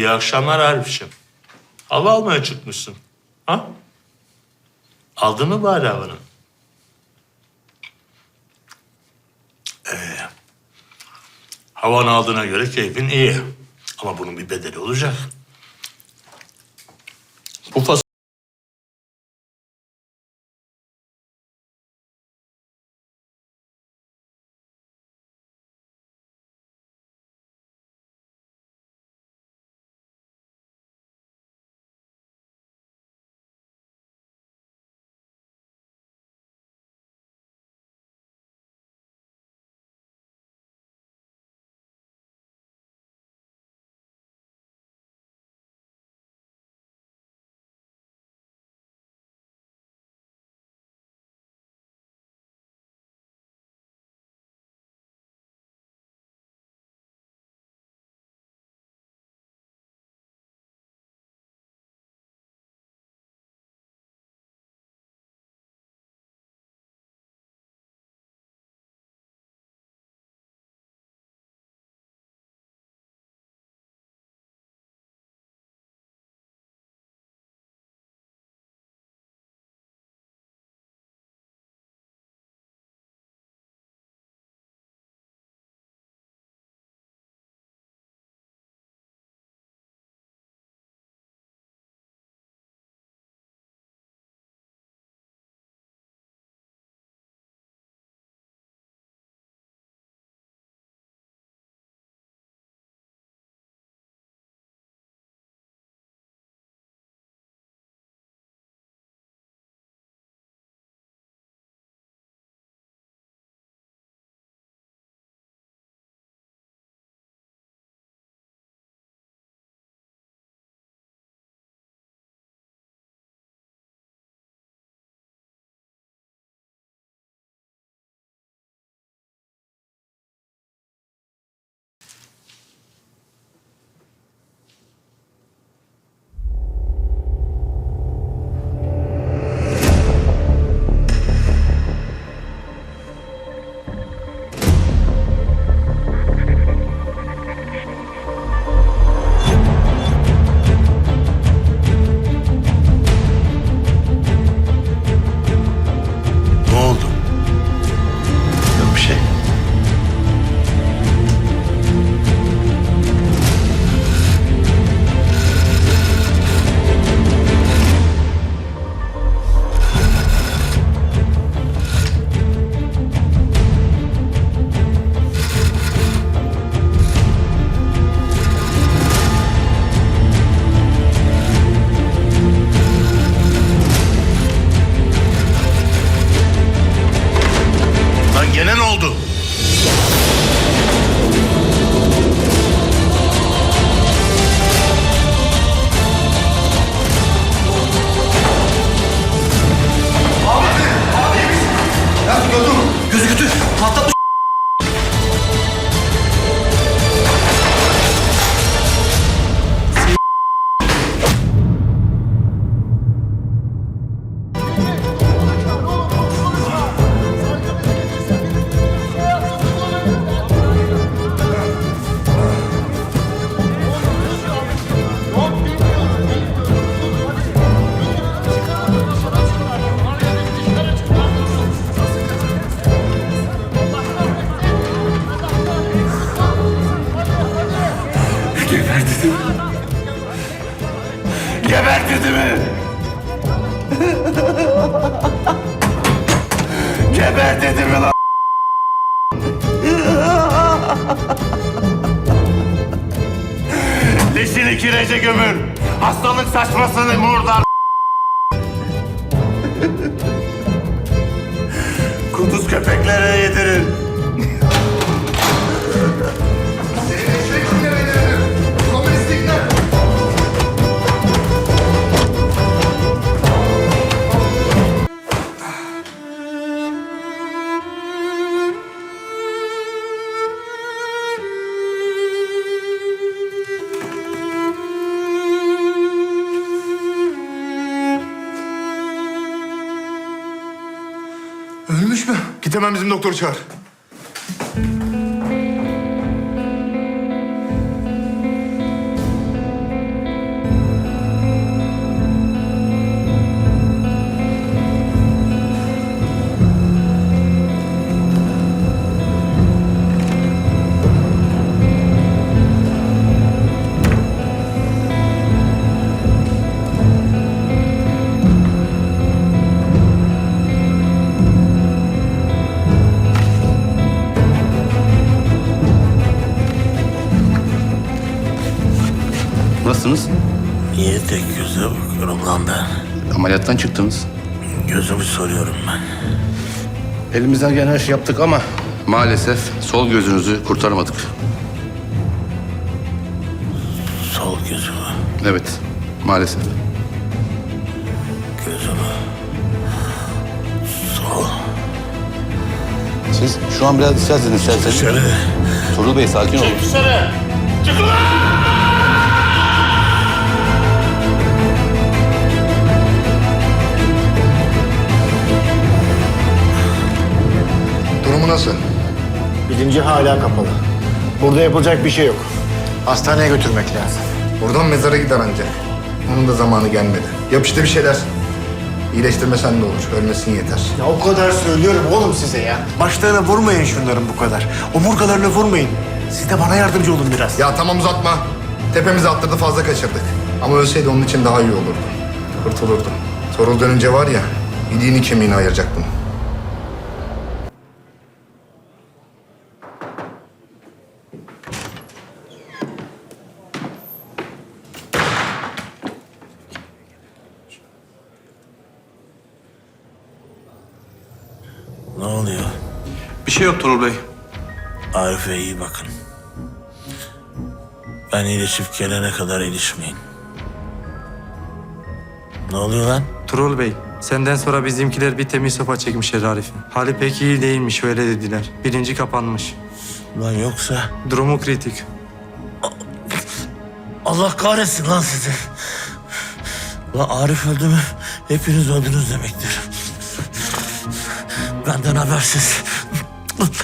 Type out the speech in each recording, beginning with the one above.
İyi akşamlar Arif'ciğim. Hava almaya çıkmışsın. Ha? Aldın mı bari havanı? Ee, havanı aldığına göre keyfin iyi. Ama bunun bir bedeli olacak. Bu fas Gebertirdi mi? Gebertirdi mi? Gebertirdi mi lan? Leşini kirece gömür. Hastalık saçmasını murdar. Kuduz köpeklere yedirin. Git hemen bizim doktoru çağır. Ameliyattan çıktınız. Gözümü soruyorum ben. Elimizden gelen her şey yaptık ama maalesef sol gözünüzü kurtaramadık. Sol gözümü, Evet, maalesef. gözümü. Sol. Siz şu an biraz isterseniz isterseniz. Şöyle. Turul Bey sakin olun. Dışarı! Çıkın lan! Nasıl? Bilinci hala kapalı. Burada yapılacak bir şey yok. Hastaneye götürmek lazım. Buradan mezara gider ancak. Onun da zamanı gelmedi. Yap işte bir şeyler. İyileştirmesen de olur. Ölmesin yeter. Ya o kadar söylüyorum oğlum size ya. Başlarına vurmayın şunların bu kadar. Omurgalarına vurmayın. Siz de bana yardımcı olun biraz. Ya tamam uzatma. Tepemize attırdı fazla kaçırdık. Ama ölseydi onun için daha iyi olurdu. Kurtulurdu. Torul dönünce var ya, iliğini kemiğini ayıracaktım. Ne oluyor? Turul Bey. Arif'e iyi bakın. Ben iyileşip gelene kadar ilişmeyin. Ne oluyor lan? Turul Bey, senden sonra bizimkiler bir temiz sopa çekmişler Arif'in. Hali pek iyi değilmiş öyle dediler. Bilinci kapanmış. Lan yoksa Durumu kritik. Allah kahretsin lan sizi. Lan Arif öldü mü hepiniz öldünüz demektir. Benden habersiz.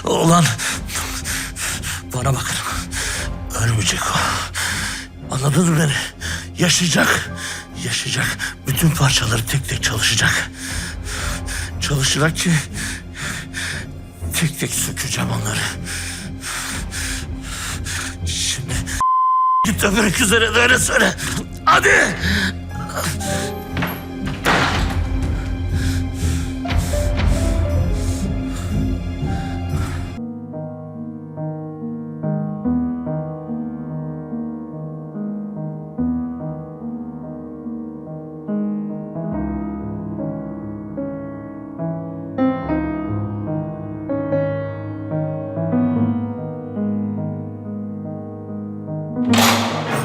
Ulan bana bakın. Ölmeyecek o. Anladınız mı beni? Yaşayacak. Yaşayacak. Bütün parçaları tek tek çalışacak. Çalışacak ki tek tek sökeceğim onları. Şimdi Git öbürü üzere de öyle söyle. Hadi.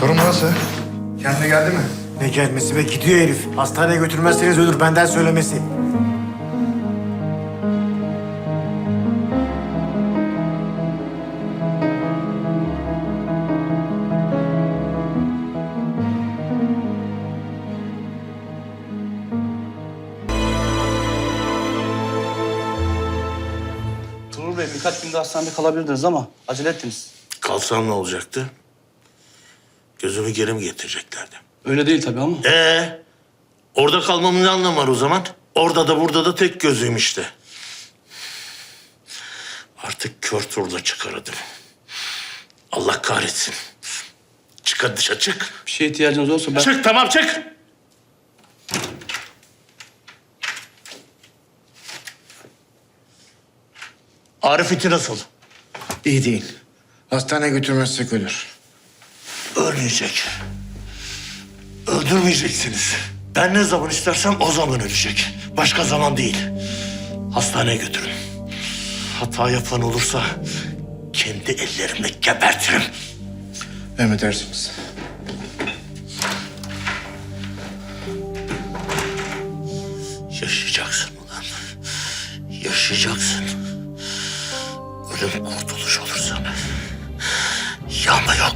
Durumu nasıl? Kendine geldi mi? Ne gelmesi be gidiyor herif. Hastaneye götürmezseniz ölür benden söylemesi. Turul Bey birkaç gün de hastanede kalabilirdiniz ama acele ettiniz. Kalsam ne olacaktı? Gözümü geri mi getireceklerdi? Öyle değil tabii ama. Ee, orada kalmamın ne anlamı var o zaman? Orada da burada da tek gözüm işte. Artık kör turla çıkardım. Allah kahretsin. Çık hadi dışarı çık. Bir şeye ihtiyacınız olursa ben... Çık tamam çık. Arif iti nasıl? İyi değil. Hastaneye götürmezsek ölür. Ölmeyecek. Öldürmeyeceksiniz. Ben ne zaman istersem o zaman ölecek. Başka zaman değil. Hastaneye götürün. Hata yapan olursa kendi ellerimle gebertirim. Emredersiniz. Yaşayacaksın ulan. Yaşayacaksın. Ölüm kurtuluş olur sana. Yağma yok.